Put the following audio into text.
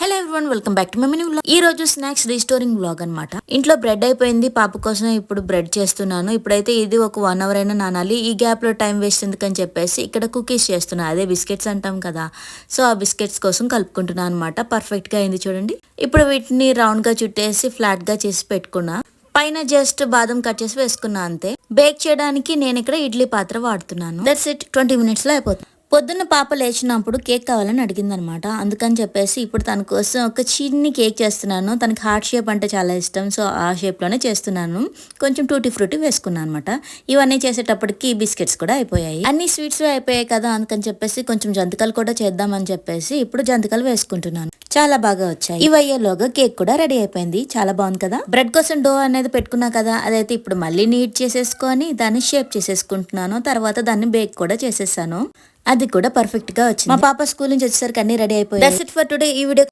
Hello everyone welcome back to meme vlog. ఈ రోజు snacks restoring vlog అనమాట ఇంట్లో బ్రెడ్ అయిపోయింది పాప కోసం ఇప్పుడు బ్రెడ్ చేస్తున్నాను. ఇప్పుడైతే ఇది ఒక వన్ అవర్ అయినా నానాలి. ఈ గ్యాప్లో టైం వేస్ట్ ఎందుకని చెప్పేసి ఇక్కడ కుకీస్ చేస్తున్నా. అదే బిస్కెట్స్ అంటాం కదా. సో ఆ బిస్కెట్స్ కోసం కలుపుకుంటున్నాను అనమాట పర్ఫెక్ట్గా అయింది చూడండి. ఇప్పుడు వీటిని రౌండ్గా చుట్టేసి ఫ్లాట్గా చేసి పెట్టుకున్నా. పైన జస్ట్ బాదం కట్ చేసి వేసుకున్నా అంతే. బేక్ చేయడానికి నేను ఇక్కడ ఇడ్లీ పాత్ర వాడుతున్నాను. దట్స్ ఇట్ ట్వంటీ మినిట్స్లో అయిపోతుంది. పొద్దున్న పాప లేచినప్పుడు కేక్ కావాలని అడిగిందనమాట. అందుకని చెప్పేసి ఇప్పుడు తన కోసం ఒక చిన్ని కేక్ చేస్తున్నాను. తనకి హార్ట్ షేప్ అంటే చాలా ఇష్టం. సో ఆ షేప్లోనే చేస్తున్నాను. కొంచెం టూటీ ఫ్రూటీ వేసుకున్నాను అనమాట ఇవన్నీ చేసేటప్పటికి బిస్కెట్స్ కూడా అయిపోయాయి. అన్ని స్వీట్స్ అయిపోయాయి కదా. అందుకని చెప్పేసి కొంచెం జంతికలు కూడా చేద్దామని చెప్పేసి ఇప్పుడు జంతికలు వేసుకుంటున్నాను. చాలా బాగా వచ్చాయి. ఇవయ్యేలోగా కేక్ కూడా రెడీ అయిపోయింది. చాలా బాగుంది కదా? బ్రెడ్ కోసం డో అనేది పెట్టుకున్నా కదా? అదైతే ఇప్పుడు మళ్ళీ నీట్ చేసేసుకొని దాన్ని షేప్ చేసేసుకుంటున్నాను. తర్వాత దాన్ని బేక్ కూడా చేసేసాను. అది కూడా పర్ఫెక్ట్గా వచ్చింది. మా పాప స్కూల్ నుంచి వచ్చేసరికి అన్ని రెడీ అయిపోయింది ఫర్ టుడే ఈ వీడియో